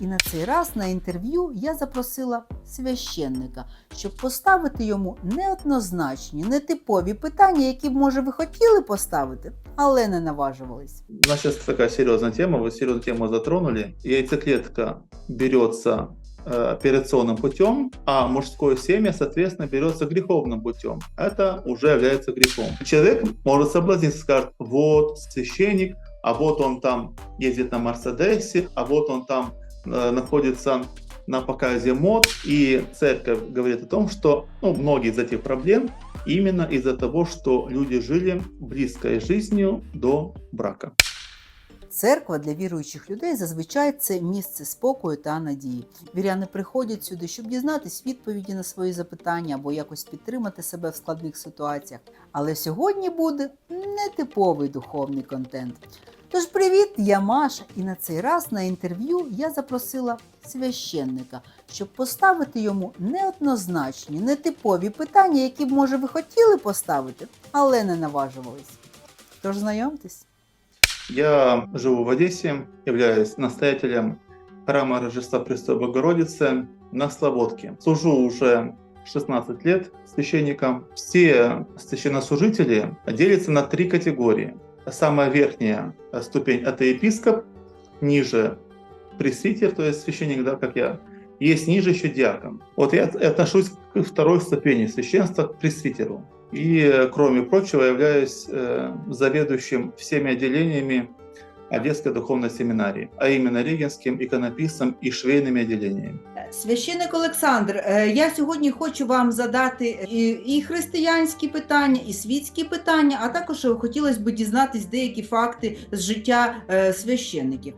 І на цей раз на інтерв'ю я запросила священника, щоб поставити йому неоднозначні, нетипові питання, які б, може, ви хотіли поставити, але не наважувались. У нас сейчас такая серьезная тема, вы серьезную тему затронули. Яйцеклетка берется э, операционным путем, а мужское семя, соответственно, берется греховным путем. Это уже является грехом. Человек может соблазниться, скажет, вот священник, а вот он там ездит на Мерседесе, а вот он там э, находится на показе мод, и церковь говорит о том, что ну, многие из этих проблем именно из-за того, что люди жили близкой жизнью до брака. Церква для віруючих людей зазвичай це місце спокою та надії. Віряни приходять сюди, щоб дізнатись відповіді на свої запитання або якось підтримати себе в складних ситуаціях. Але сьогодні буде нетиповий духовний контент. Тож привіт, я Маша, і на цей раз на інтерв'ю я запросила священника, щоб поставити йому неоднозначні, нетипові питання, які б, може, ви хотіли поставити, але не наважувались. Тож знайомтесь. Я живу в Одессе, являюсь настоятелем храма Рождества Престой Богородицы на Слободке. Служу уже 16 лет священником. Все священнослужители делятся на три категории. Самая верхняя ступень – это епископ, ниже пресвитер, то есть священник, да, как я, есть ниже еще диакон. Вот я отношусь к второй ступени священства, к пресвитеру. И, э, кроме прочего, являюсь э, заведующим всеми отделениями Одесской духовной семинарии, а именно регенским, иконописцем и швейными отделениями. Священник Олександр, е, я сьогодні хочу вам задати і, християнські питання, і світські питання, а також хотілося б дізнатись деякі факти з життя е, священників.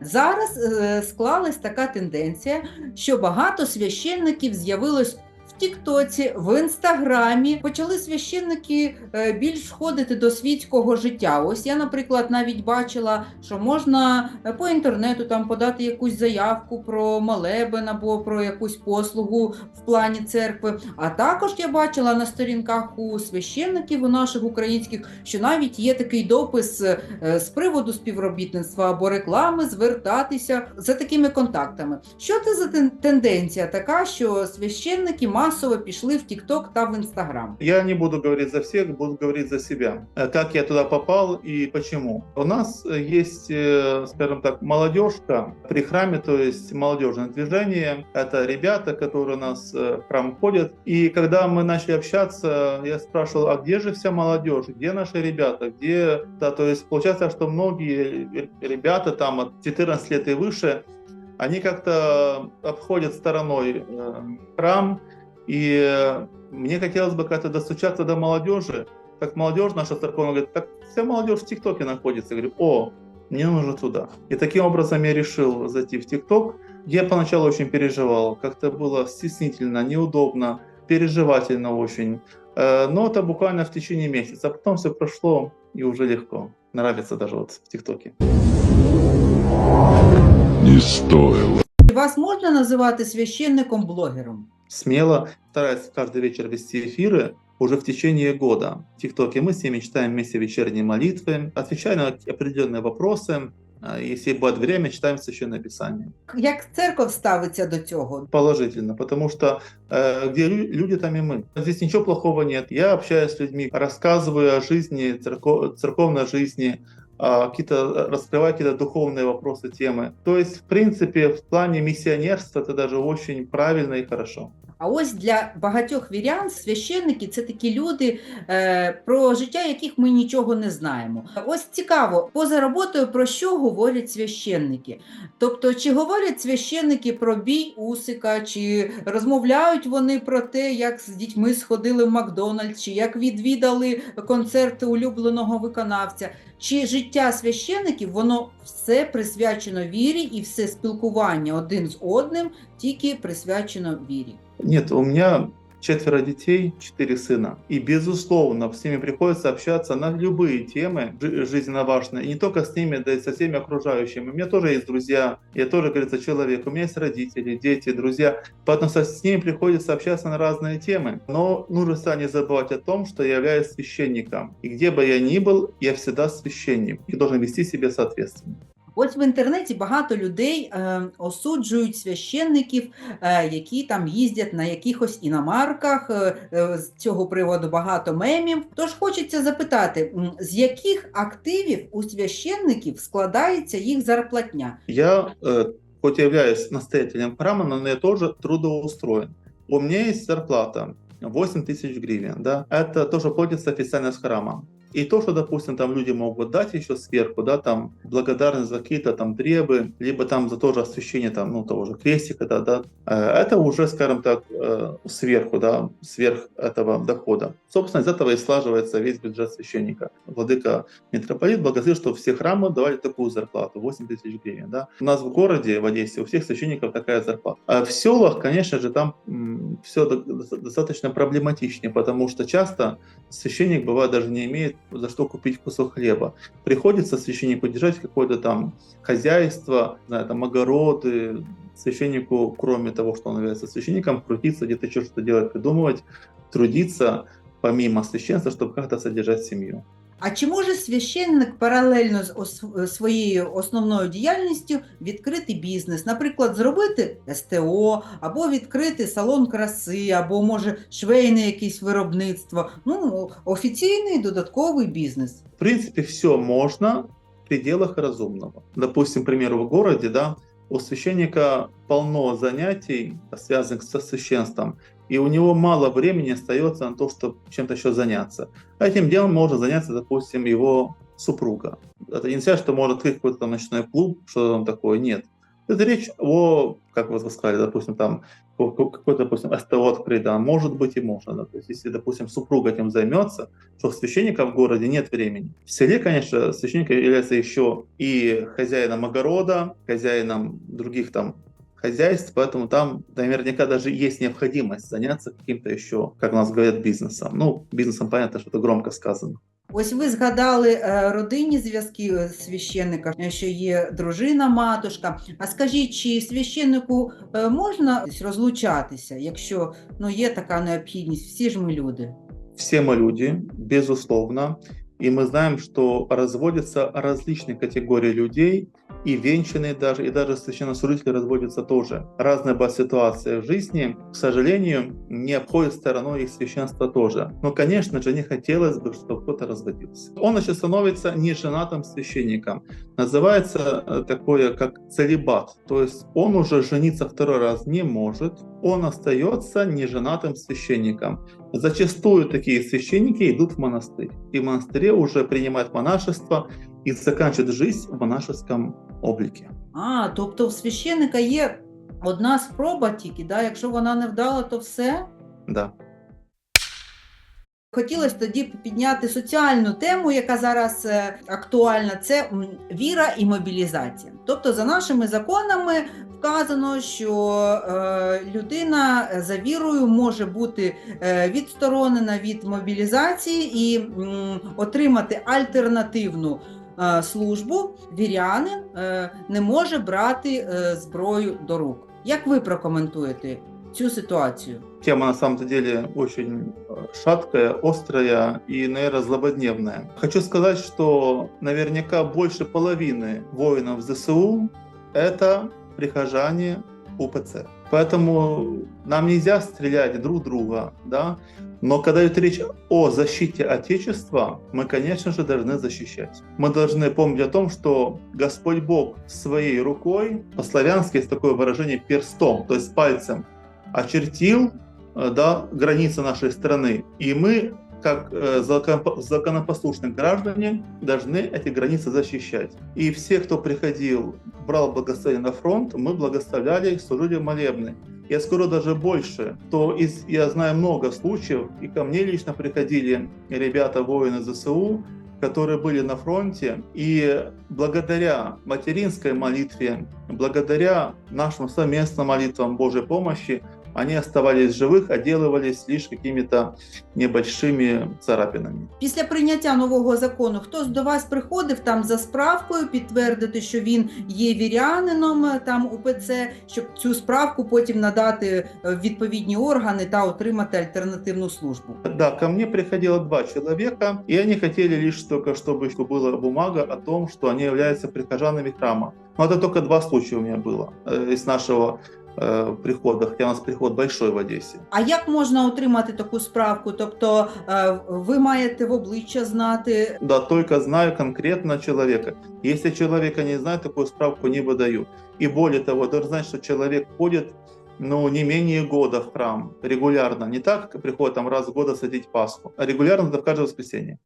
Зараз е, склалась така тенденція, що багато священників з'явилось Тіктоці, в Інстаграмі. Почали священники е, більш входити до світського життя. Ось я, наприклад, навіть бачила, що можна е, по інтернету там подати якусь заявку про молебен або про якусь послугу в плані церкви. А також я бачила на сторінках у священників у наших українських, що навіть є такий допис е, з приводу співробітництва або реклами звертатися за такими контактами. Що це за тенденція така, що священники масово пішли в TikTok та в Instagram? Я не буду говорить за всех, буду говорить за себя. Э, Как я туда попал и почему. У нас э, есть, э, скажем так, молодежка при храме, то есть молодежное движение. Это ребята, которые у нас э, в храм ходят. И когда мы начали общаться, я спрашивал, а где же вся молодежь, где наши ребята, где... Да, то есть получается, что многие ребята там от 14 лет и выше, они как-то обходят стороной э, храм, и э, мне хотелось бы как-то достучаться до молодежи, как молодежь наша церковная говорит, так вся молодежь в ТикТоке находится. Я говорю, о, мне нужно туда. И таким образом я решил зайти в ТикТок. Я поначалу очень переживал, как-то было стеснительно, неудобно, переживательно очень. Э, Но это буквально в течение месяца. А потом все прошло и уже легко. Нравится даже вот в ТикТоке. Не стоило. Вас можна називати священником-блогером? Смело стараюсь каждый вечер вести эфиры уже в течение года. В ТикТоке мы с ними читаем вместе вечерние молитвы, отвечаем на определенные вопросы. А Если будет время, читаем Священное Писание. Як церква ставиться до цього? Положительно, потому что э, где лю- люди, там и мы. Здесь ничего плохого нет. Я общаюсь с людьми, рассказываю о жизни, церко- церковной жизни, а, какие-то раскрываю какие-то духовные вопросы, темы. То есть, в принципе, в плане миссионерства это даже очень правильно и хорошо. А ось для багатьох вірян священники це такі люди, е, про життя яких ми нічого не знаємо. Ось цікаво, поза роботою про що говорять священники? Тобто, чи говорять священники про бій Усика, чи розмовляють вони про те, як з дітьми сходили в Макдональдс, чи як відвідали концерти улюбленого виконавця? Чи життя священників воно все присвячено вірі і все спілкування один з одним тільки присвячено вірі? Нет, у меня четверо детей, четыре сына. И, безусловно, с ними приходится общаться на любые темы жи- жизненно важные. И не только с ними, да и со всеми окружающими. У меня тоже есть друзья, я тоже, говорится, человек. У меня есть родители, дети, друзья. Поэтому с ними приходится общаться на разные темы. Но нужно всегда не забывать о том, что я являюсь священником. И где бы я ни был, я всегда священник и должен вести себя соответственно. Ось в інтернеті багато людей е, осуджують священників, е, які там їздять на якихось іномарках. Е, е, з цього приводу багато мемів. Тож хочеться запитати, м, з яких активів у священників складається їх зарплатня? Я, э, хоть и являюсь настоятелем храма, но я тоже трудоустроен. У меня есть зарплата 8 тысяч гривен, да, это то, что платится официально с храма. И то, что, допустим, там люди могут дать еще сверху, да, там благодарность за какие-то там требы, либо там за то же освящение там, ну, того же крестика, да, да, э, это уже, скажем так, э, сверху, да, сверх этого дохода. Собственно, из этого и слаживается весь бюджет священника. Владыка митрополит благословил, что все храмы давали такую зарплату, 8 тысяч гривен, да. У нас в городе, в Одессе, у всех священников такая зарплата. А в селах, конечно же, там все достаточно проблематичнее, потому что часто священник, бывает, даже не имеет за что купить кусок хлеба. Приходится священнику держать какое-то там хозяйство, знаю, там огороды, священнику, кроме того, что он является священником, крутиться, где-то еще что-то делать, придумывать, трудиться помимо священства, чтобы как-то содержать семью. А чи може священник паралельно з своєю основною діяльністю відкрити бізнес? Наприклад, зробити СТО, або відкрити салон краси, або може швейне якесь виробництво. Ну, офіційний додатковий бізнес. В принципе, все можно в пределах разумного. Допустим, примеру, в городе, да, у священника полно занятий, связанных со священством, и у него мало времени остается на то, чтобы чем-то еще заняться. А Этим делом можно заняться, допустим, его супруга. Это не значит, что может открыть какой-то ночной клуб, что там такое, нет. Это речь о, как вы сказали, допустим, там ко- какой-то, допустим, СТО открыть, да, может быть и можно. То есть, если, допустим, супруга этим займется, что священника в городе нет времени. В селе, конечно, священник является еще и хозяином огорода, хозяином других там хозяйств, поэтому там наверняка даже есть необходимость заняться каким-то еще, как у нас говорят, бизнесом. Ну, бизнесом понятно, что это громко сказано. Ось ви згадали е, родинні зв'язки е, священника, е, що є дружина, матушка. А скажіть, чи священнику е, можна розлучатися, якщо ну, є така необхідність? Всі ж ми люди. Все мы люди, безусловно, и мы знаем, что разводятся различные категории людей, и венчанные даже, и даже священнослужители разводятся тоже. Разная была ситуация в жизни, к сожалению, не обходит стороной их священства тоже. Но, конечно же, не хотелось бы, чтобы кто-то разводился. Он, значит, становится неженатым священником. Называется э, такое, как целибат. То есть он уже жениться второй раз не может, он остается неженатым священником. Зачастую такие священники идут в монастырь. И в монастыре уже принимают монашество и заканчивают жизнь в монашеском облике. А, тобто в священника є одна спроба тільки, да? якщо вона не вдала, то все. Да. Хотілося тоді підняти соціальну тему, яка зараз е, актуальна, це віра і мобілізація. Тобто, за нашими законами вказано, що е, людина за вірою може бути е, відсторонена від мобілізації і отримати альтернативну службу. Вірянин не може брати зброю до рук. Як ви прокоментуєте цю ситуацію? Тема на самом деле очень э, шаткая, острая и, наверное, злободневная. Хочу сказать, что наверняка больше половины воинов ЗСУ – это прихожане УПЦ. Поэтому нам нельзя стрелять друг друга, да? Но когда идет речь о защите Отечества, мы, конечно же, должны защищать. Мы должны помнить о том, что Господь Бог своей рукой, по-славянски есть такое выражение перстом, то есть пальцем, очертил э, да, границы нашей страны. И мы, как э, закон- законопослушные граждане, должны эти границы защищать. И все, кто приходил, брал благословение на фронт, мы благословляли, служили молебны. Я скажу даже больше, то из, я знаю много случаев, и ко мне лично приходили ребята, воины ЗСУ, которые были на фронте, и благодаря материнской молитве, благодаря нашим совместным молитвам Божьей помощи, они оставались живых, отделывались лишь какими-то небольшими царапинами. Після прийняття нового закону хтось до вас приходив там за справкою підтвердити, що він є вірянином е, там УПЦ, щоб цю справку потім надати е, в відповідні органи та отримати альтернативну службу. Да, ко мне приходило два человека, и они хотели лишь только, чтобы была бумага о том, что они являются прихожанами храма. Но это только два случая у меня было э, из нашего э, прихода, хотя у нас приход большой в Одессе. А як можна отримати таку справку? Тобто е, ви маєте в обличчя знати, Да, только знаю конкретно человека. Если человека не знаю, такую справку не выдаю. И более того, должен знать, что человек ходит ну, не менее года в храм регулярно. Не так, как приходит там раз в год садить Пасху, а регулярно это в каждое воскресенье.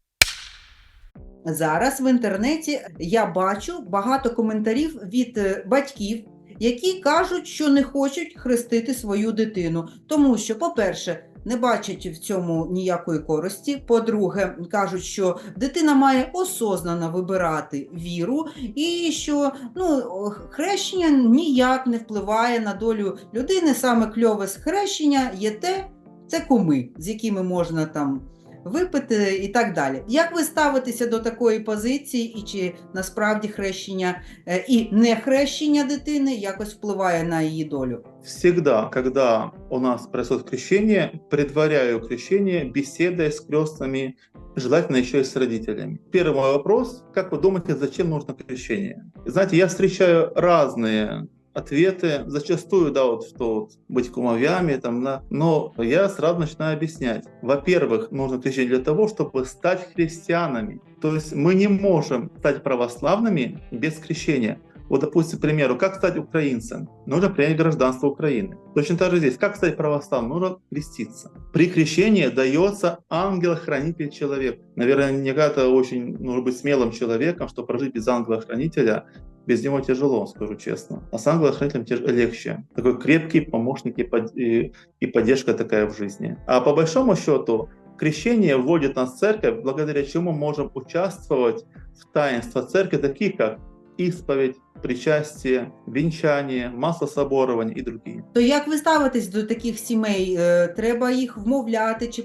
Зараз в інтернеті я бачу багато коментарів від е, батьків, які кажуть, що не хочуть хрестити свою дитину, тому що, по-перше, не бачать в цьому ніякої користі. По-друге, кажуть, що дитина має осознано вибирати віру, і що ну, хрещення ніяк не впливає на долю людини. Саме кльове з хрещення є те, це куми, з якими можна там випити і так далі. Як ви ставитеся до такої позиції, і чи насправді хрещення е, і не хрещення дитини якось впливає на її долю? Всегда, когда у нас происходит крещение, предваряю крещение беседой с крестными, желательно еще и с родителями. Первый мой вопрос, как вы думаете, зачем нужно крещение? Знаете, я встречаю разные ответы, зачастую, да, вот что вот, быть кумовьями, там, да, но я сразу начинаю объяснять. Во-первых, нужно крещение для того, чтобы стать христианами. То есть мы не можем стать православными без крещения. Вот, допустим, к примеру, как стать украинцем? Нужно принять гражданство Украины. Точно так же здесь. Как стать православным? Нужно креститься. При крещении дается ангел-хранитель человек. Наверное, не это очень нужно быть смелым человеком, чтобы прожить без ангела-хранителя. Без него тяжело, скажу честно. А с ангелом-хранителем тяж- легче. Такой крепкий помощник и, под- и- и поддержка такая в жизни. А по большому счету, крещение вводит нас в церковь, благодаря чему можем участвовать в таинства церкви, такие как исповедь, причастие, венчание, маслособорование и другие. То як ви ставитесь до таких сімей? Треба їх вмовляти чи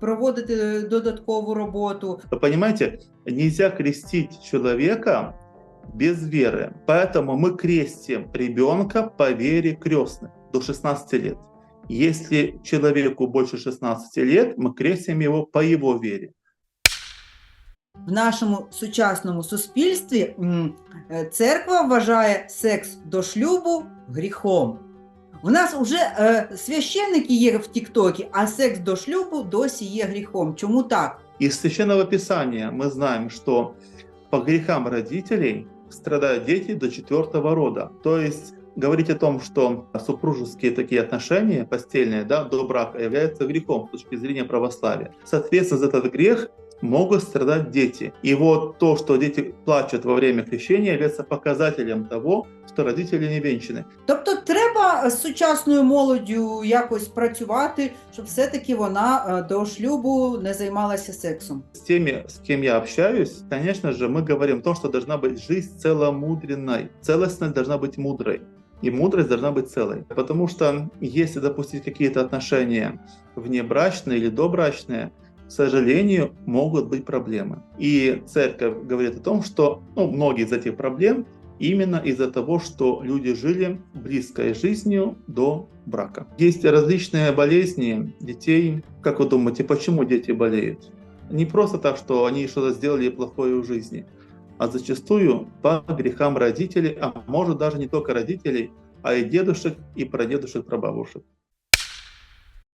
проводити додаткову роботу? Понимаете, нельзя крестить человека без веры. Поэтому мы крестим ребенка по вере крестных до 16 лет. Если человеку больше 16 лет, мы крестим его по его вере. В нашому сучасному суспільстві м, е, церква вважає секс до шлюбу гріхом. У нас вже е, священники є в Тіктокі, а секс до шлюбу досі є гріхом. Чому так? Из Священного Писания мы знаем, что по грехам родителей страдают дети до четвертого рода. То есть говорить о том, что супружеские такие отношения, постельные, да, до брака, являются грехом с точки зрения православия. Соответственно, за этот грех могут страдать дети. И вот то, что дети плачут во время крещения, является показателем того, что родители не венчаны. Тобто треба з сучасною молоддю якось працювати, щоб все-таки вона е, до шлюбу не займалася сексом. С теми, с кем я общаюсь, конечно же, мы говорим о том, что должна быть жизнь целомудренной. Целостность должна быть мудрой. И мудрость должна быть целой. Потому что если допустить какие-то отношения внебрачные или добрачные, сожалению, могут быть проблемы. И церковь говорит о том, что ну, многие из этих проблем именно из-за того, что люди жили близкой жизнью до брака. Есть различные болезни детей. Как вы думаете, почему дети болеют? Не просто так, что они что-то сделали плохое в жизни, а зачастую по грехам родителей, а может даже не только родителей, а и дедушек, и прадедушек, прабабушек.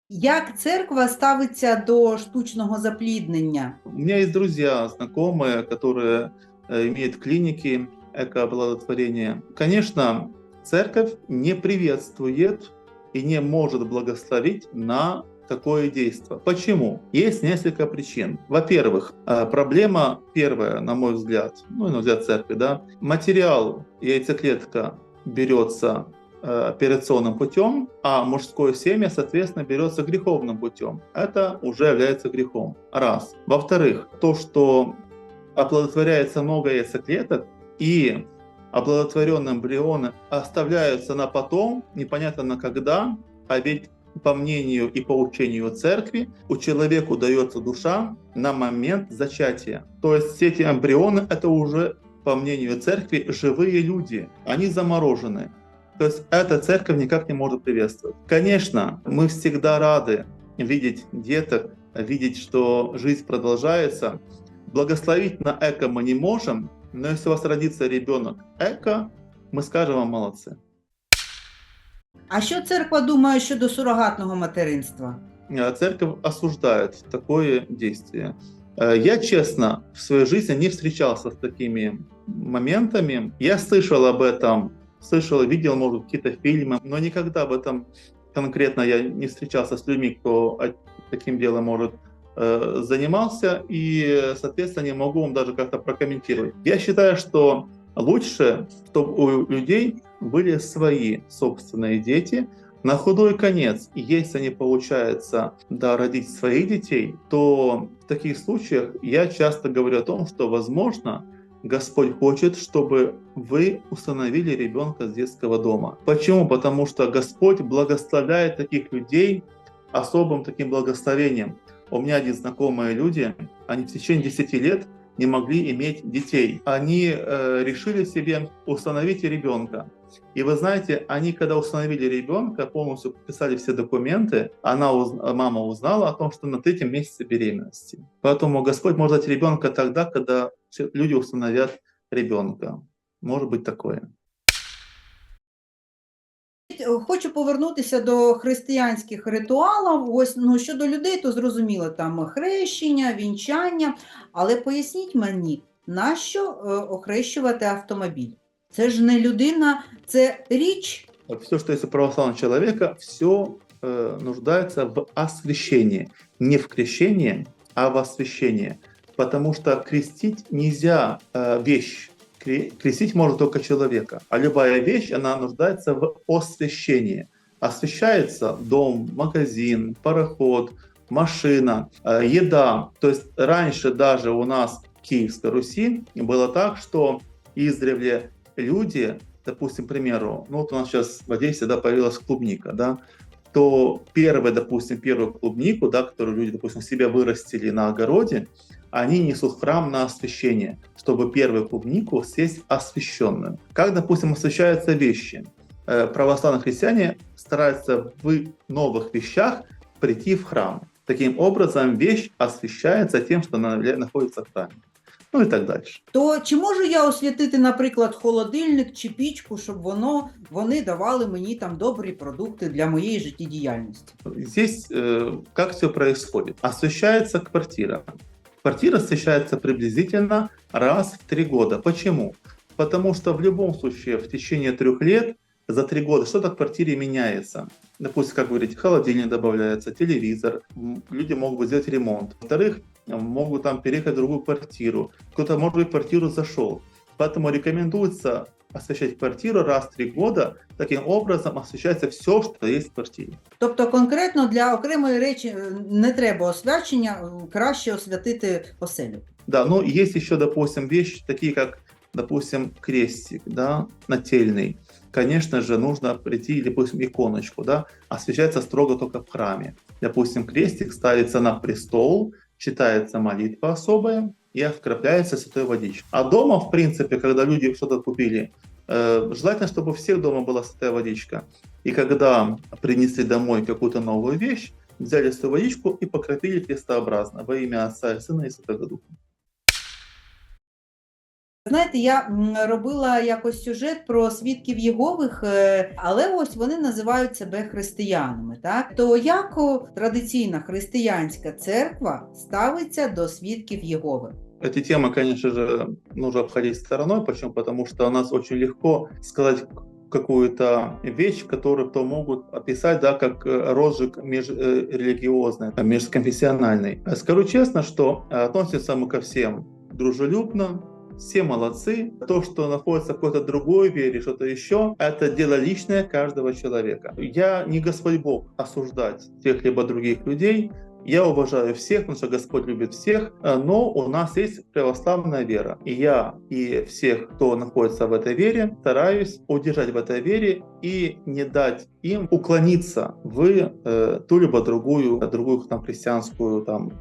Як церква ставиться до штучного запліднення? У меня есть друзья, знакомые, которые э, имеют клиники экооплодотворения. Конечно, церковь не приветствует и не может благословить на такое действие. Почему? Есть несколько причин. Во-первых, э, проблема первая, на мой взгляд, ну и на взгляд церкви, да, материал яйцеклетка берется операционным путем, а мужское семя, соответственно, берется греховным путем. Это уже является грехом. Раз. Во-вторых, то, что оплодотворяется много яйцеклеток, и оплодотворенные эмбрионы оставляются на потом, непонятно на когда, а ведь по мнению и по учению церкви, у человека дается душа на момент зачатия. То есть все эти эмбрионы – это уже, по мнению церкви, живые люди. Они заморожены. То есть эта церковь никак не может приветствовать. Конечно, мы всегда рады видеть деток, видеть, что жизнь продолжается. Благословить на эко мы не можем, но если у вас родится ребенок эко, ми скажемо вам молодці. А що церква думає щодо сурогатного материнства? Э, Церковь осуждает такое действие. Э, Я, честно, в своей жизни не встречался с такими моментами. Я слышал об этом, слышал, видел, может, какие-то фильмы, но никогда об этом конкретно я не встречался с людьми, кто таким делом может э, занимался, и, соответственно, не могу вам даже как-то прокомментировать. Я считаю, что лучше, чтобы у людей были свои собственные дети, на худой конец, и если не получается да, родить своих детей, то в таких случаях я часто говорю о том, что, возможно, Господь хочет, чтобы вы установили ребенка с детского дома. Почему? Потому что Господь благословляет таких людей особым таким благословением. У меня один знакомые люди, они в течение 10 лет не могли иметь детей. Они э, решили себе установить ребенка. И вы знаете, они когда установили ребенка, полностью подписали все документы, она, уз- мама узнала о том, что на третьем месяце беременности. Поэтому Господь может дать ребенка тогда, когда все люди установят ребенка. Может быть такое. Хочу повернутися до християнських ритуалів. Ось ну щодо людей, то зрозуміло, там хрещення, вінчання. Але поясніть мені, нащо е, охрещувати автомобіль? Це ж не людина, це річ. Все, что есть у православного человека, все нуждается в освящении. Не в крещении, а в освящении. Потому что крестить нельзя э, вещь. Кре- Крестить может только человека. А любая вещь, она нуждается в освящении. Освещается дом, магазин, пароход, машина, э, еда. То есть раньше даже у нас в Киевской Руси было так, что издревле люди, допустим, к примеру, ну вот у нас сейчас в Одессе да, появилась клубника, да, то первую, допустим, первую клубнику, да, которую люди, допустим, себе вырастили на огороде, они несут в храм на освящение, чтобы первую клубнику съесть освященную. Как, допустим, освящаются вещи? Э, Православные христиане стараются в новых вещах прийти в храм. Таким образом, вещь освящается тем, что она находится в храме. Ну и так дальше. То чи можу я освятити, наприклад, холодильник чи пічку, щоб воно вони давали мені там добрі продукти для моєї життєдіяльності? Здесь э, как все происходит? Освещается квартира. Квартира освещается приблизительно раз в три года. Почему? Потому что в любом случае в течение трех лет за три года что-то в квартире меняется. Допустим, как говорить, холодильник добавляется, телевизор, люди могут сделать ремонт. Во-вторых, могут там переехать в другую квартиру. Кто-то, может быть, в квартиру зашел. Поэтому рекомендуется освещать квартиру раз в три года. Таким образом освещается все, что есть в квартире. Тобто конкретно для окремої речі не треба освячення, краще освятити оселю. Да, но есть еще, допустим, вещи такие, как, допустим, крестик, да, нательный. Конечно же, нужно прийти, допустим, иконочку, да, освещается строго только в храме. Допустим, крестик ставится на престол, читается молитва особая и вкрапляется святой водичкой. А дома, в принципе, когда люди что-то купили, э, желательно, чтобы у всех дома была святая водичка. И когда принесли домой какую-то новую вещь, взяли свою водичку и покропили крестообразно во имя Отца и Сына и Святого Духа. Знаєте, я м, робила якось сюжет про свідків Єгових, е, але ось вони називають себе християнами. Так то як о, традиційна християнська церква ставиться до свідків Єгови? Эти темы, конечно же, нужно обходить стороной. Почему? Потому что у нас очень легко сказать какую-то вещь, которую то могут описать, да, как э, розжиг межрелигиозный, э, межконфессиональный. Э, Скажу честно, что э, относимся мы ко всем дружелюбно, все молодцы. То, что находится в какой-то другой вере, что-то еще, это дело личное каждого человека. Я не Господь Бог осуждать тех либо других людей, Я уважаю всех, потому что Господь любит всех, э, но у нас есть православная вера. И я и всех, кто находится в этой вере, стараюсь удержать в этой вере и не дать им уклониться в э, ту либо другую, другую там христианскую там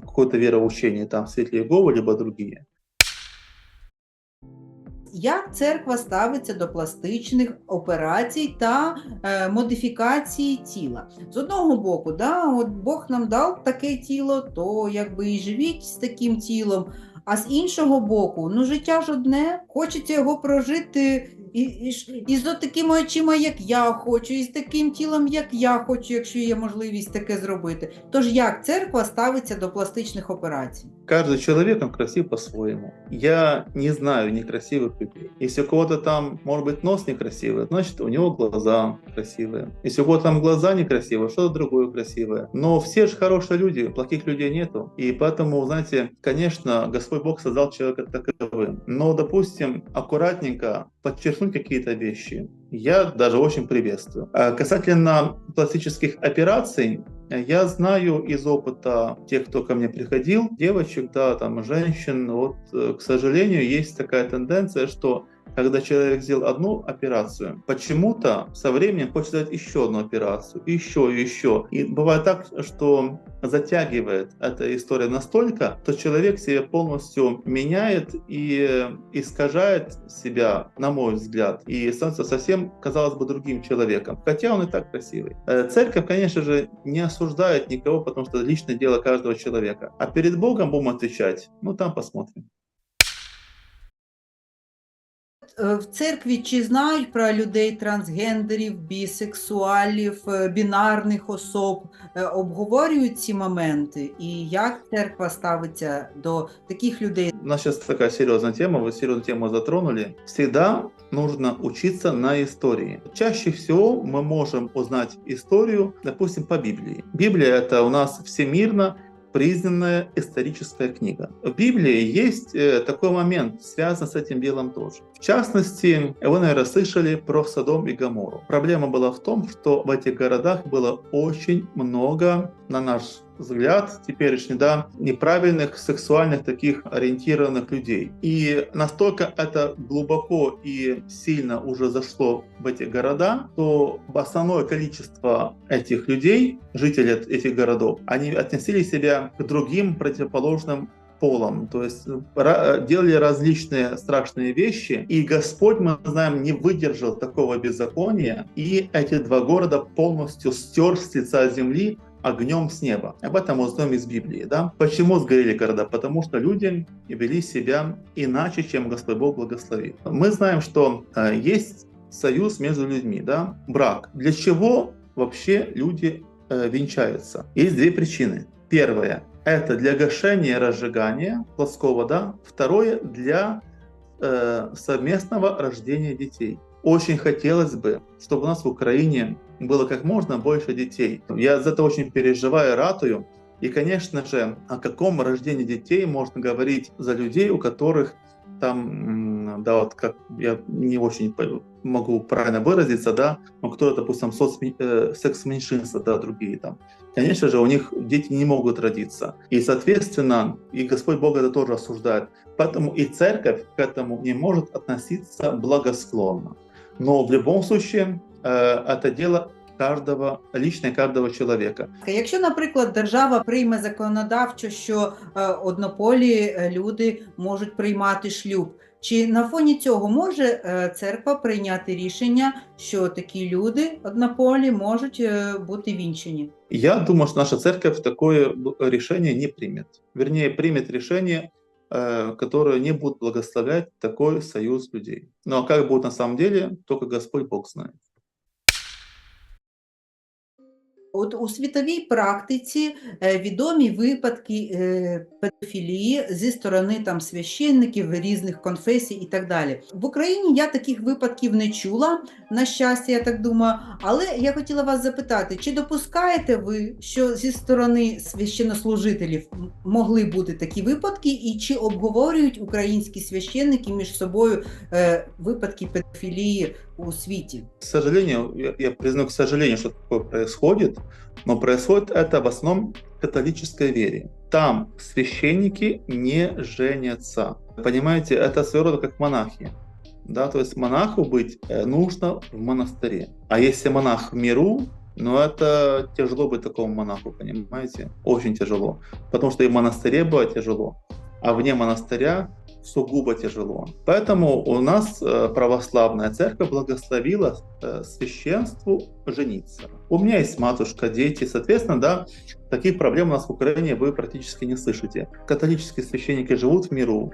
какое-то вероучение, там Світлі Єгови, либо другие. Як церква ставиться до пластичних операцій та е, модифікації тіла? З одного боку, да, от Бог нам дав таке тіло, то якби і живіть з таким тілом. А з іншого боку, ну життя ж одне, хочеться його прожити і, і, і з такими очима, як я хочу, і з таким тілом, як я хочу, якщо є можливість таке зробити. Тож як церква ставиться до пластичних операцій? Каждый человек, он красив по-своему. Я не знаю некрасивых людей. Если у кого-то там, может быть, нос некрасивый, значит, у него глаза красивые. Если у кого-то там глаза некрасивые, что-то другое красивое. Но все же хорошие люди, плохих людей нету. И поэтому, знаете, конечно, Господь Бог создал человека таковым. Но, допустим, аккуратненько подчеркнуть какие-то вещи, я даже очень приветствую. А касательно пластических операций, я знаю из опыта тех, кто ко мне приходил, девочек, да, там, женщин, вот, э, к сожалению, есть такая тенденция, что когда человек сделал одну операцию, почему-то со временем хочет сделать еще одну операцию, еще и еще. И бывает так, что затягивает эта история настолько, что человек себя полностью меняет и искажает себя, на мой взгляд, и становится совсем, казалось бы, другим человеком. Хотя он и так красивый. Э, Церковь, конечно же, не осуждает никого, потому что это личное дело каждого человека. А перед Богом будем отвечать. Ну, там посмотрим. В церкві чи знають про людей трансгендерів, бісексуалів, е, бінарних особ, Е, обговорюють ці моменти, і як церква ставиться до таких людей? У нас сейчас такая серьезная тема, вы серьезную тему затронули. Всегда нужно учиться на истории. Чаще всего мы можем узнать историю, допустим, по Библии. Библия — это у нас всемирно Признанная историческая книга. В Библии есть э, такой момент, связан с этим делом тоже. В частности, вы, наверное, слышали про Содом и Гоморру. Проблема была в том, что в этих городах было очень много, на наш взгляд, теперешний, да, неправильных сексуальных таких ориентированных людей. И настолько это глубоко и сильно уже зашло в эти города, то основное количество этих людей, жителей этих городов, они относили себя к другим противоположным полом, то есть делали различные страшные вещи, и Господь, мы знаем, не выдержал такого беззакония, и эти два города полностью стер с лица земли огнем с неба. Об этом мы узнаем из Библии. Да? Почему сгорели города? Потому что люди вели себя иначе, чем Господь Бог благословил. Мы знаем, что э, есть союз между людьми, да? брак. Для чего вообще люди э, венчаются? Есть две причины. Первое – это для гашения разжигания плоского, да? Второе – для э, совместного рождения детей. Очень хотелось бы, чтобы у нас в Украине было как можно больше детей. Я за это очень переживаю, ратую. И, конечно же, о каком рождении детей можно говорить за людей, у которых там, да, вот как я не очень могу правильно выразиться, да, но кто, допустим, соцме- э, секс-меньшинства, да, другие там. Конечно же, у них дети не могут родиться. И, соответственно, и Господь Бог это тоже осуждает. Поэтому и церковь к этому не может относиться благосклонно. Но в любом случае это дело каждого, личное каждого человека. Якщо, наприклад, держава прийме законодавчо, що е, однополі е, люди можуть приймати шлюб, чи на фоні цього може е, церква прийняти рішення, що такі люди однополі можуть е, бути вінчені? Я думаю, что наша церковь такое б- решение не примет. Вернее, примет решение, э, которое не будет благословлять такой союз людей. Ну а как будет на самом деле, только Господь Бог знает. От у світовій практиці е, відомі випадки е, педофілії зі сторони там священників різних конфесій і так далі. В Україні я таких випадків не чула, на щастя, я так думаю. Але я хотіла вас запитати, чи допускаєте ви, що зі сторони священнослужителів могли бути такі випадки, і чи обговорюють українські священники між собою е, випадки педофілії у світі? К сожалению, я, я признаю, к сожалению, что такое происходит, но происходит это в основном католической вере. Там священники не женятся. Понимаете, это своего рода как монахи. Да, то есть монаху быть э, нужно в монастыре. А если монах в миру, ну это тяжело быть такому монаху, понимаете? Очень тяжело. Потому что и в монастыре было тяжело, а вне монастыря сугубо тяжело. Поэтому у нас э, православная церковь благословила э, священству жениться. У меня есть матушка, дети, соответственно, да, таких проблем у нас в Украине вы практически не слышите. Католические священники живут в миру,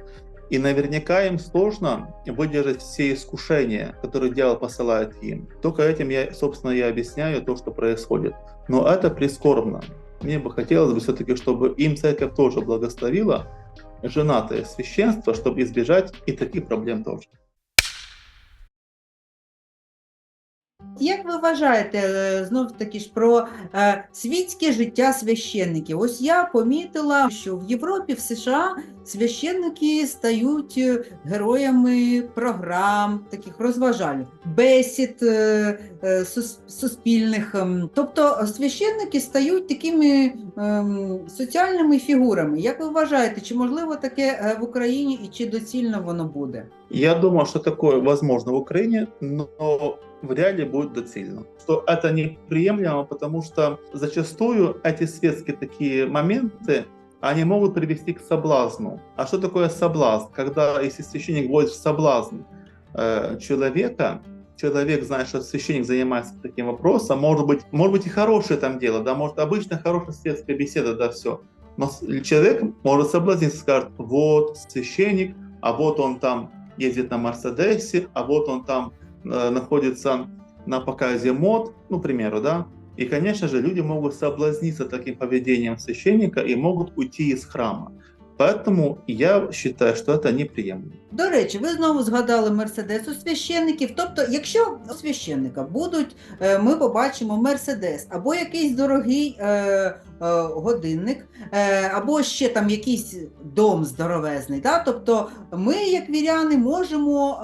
и наверняка им сложно выдержать все искушения, которые дьявол посылает им. Только этим я, собственно, я объясняю то, что происходит. Но это прискорбно. Мне бы хотелось бы все-таки, чтобы им церковь тоже благословила женатое священство, чтобы избежать и таких проблем тоже. Як ви вважаєте е, знов таки ж про е, світське життя священників? Ось я помітила, що в Європі, в США священники стають е, героями програм, таких розважальних, бесід сус- суспільних. ем. Тобто священники стають такими ем, соціальними фігурами. Як ви вважаєте, чи можливо таке в Україні і чи доцільно воно буде? Я думаю, что такое возможно в Украине, но вряд ли будет доцельно. Что это неприемлемо, потому что зачастую эти светские такие моменты, они могут привести к соблазну. А что такое соблазн? Когда, если священник вводит в соблазн э, человека, человек, зная, что священник занимается таким вопросом, может быть, может быть и хорошее там дело, да, может обычно хорошая светская беседа, да, все. Но человек может соблазниться, скажет, вот священник, а вот он там ездит на Мерседесе, а вот он там э, находится на показе мод, ну, к примеру, да. И, конечно же, люди могут соблазниться таким поведением священника и могут уйти из храма. Поэтому я считаю, что это неприемлемо. До речі, ви знову згадали Мерседес у священників. Тобто, якщо у священника будуть, е, ми побачимо Мерседес або якийсь дорогий е, е, годинник, або ще там якийсь дом здоровезний. Да? Тобто, ми, як віряни, можемо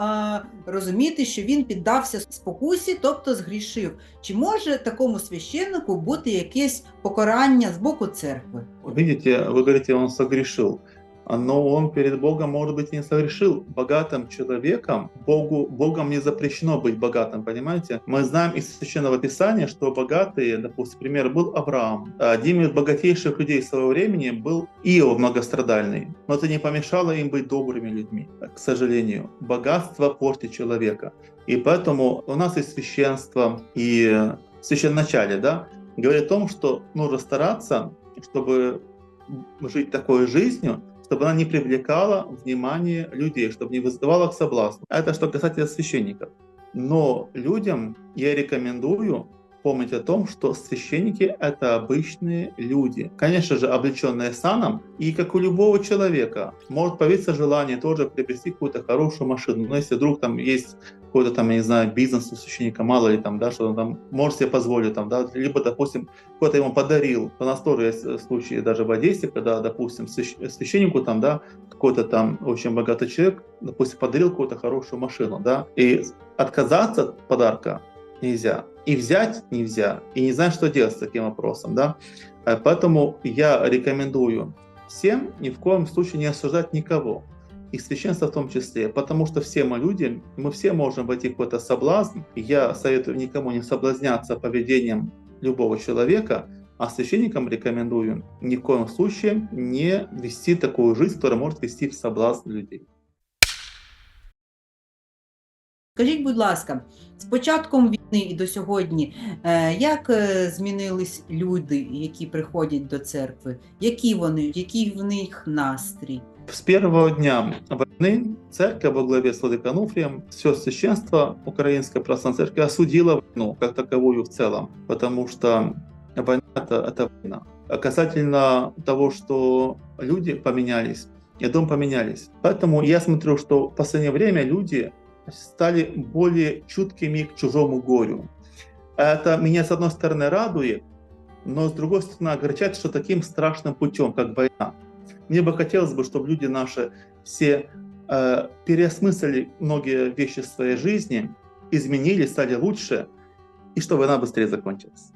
розуміти, що він піддався спокусі, тобто згрішив. Чи може такому священнику бути якесь покарання з боку церкви? Видите, вы говорите, он согрешил. Но он перед Богом, может быть, и не согрешил. Богатым человеком, Богу, Богом не запрещено быть богатым, понимаете? Мы знаем из Священного Писания, что богатые, допустим, пример был Авраам. Одним из богатейших людей своего времени был Иов многострадальный. Но это не помешало им быть добрыми людьми, к сожалению. Богатство портит человека. И поэтому у нас есть священство и священначале, да, говорит о том, что нужно стараться, чтобы жить такой жизнью, чтобы она не привлекала внимание людей, чтобы не вызывала к соблазну. Это что касательно священников. Но людям я рекомендую помнить о том, что священники — это обычные люди. Конечно же, облеченные саном, и как у любого человека, может появиться желание тоже приобрести какую-то хорошую машину. Но если вдруг там есть какой-то там, я не знаю, бизнес у священника, мало ли там, да, что он там может себе позволить, там, да, либо, допустим, кто-то ему подарил. У нас тоже есть э, случаи даже в Одессе, когда, допустим, свящ- священнику там, да, какой-то там очень богатый человек, допустим, подарил какую-то хорошую машину, да, и отказаться от подарка нельзя, и взять нельзя, и не знать, что делать с таким вопросом, да. Э, Поэтому я рекомендую всем ни в коем случае не осуждать никого, и священство в том числе, потому что все мы люди, мы все можем войти в какой-то соблазн. Я советую никому не соблазняться поведением любого человека, а священникам рекомендую ни в коем случае не вести такую жизнь, которая может вести в соблазн людей. Скажіть, будь ласка, з початком і до сьогодні, е, як е, змінились люди, які приходять до церкви? Які вони, який в них настрій? С первого дня войны церковь во главе с Владыкой Ануфрием, все священство Украинской православной церкви осудило войну как таковую в целом, потому что война это, это война. А касательно того, что люди поменялись, и дом поменялись. Поэтому я смотрю, что в последнее время люди стали более чуткими к чужому горю. Это меня, с одной стороны, радует, но с другой стороны, огорчает, что таким страшным путем, как война. Мне бы хотелось бы, чтобы люди наши все э, переосмыслили многие вещи в своей жизни, изменились, стали лучше, и чтобы война быстрее закончилась.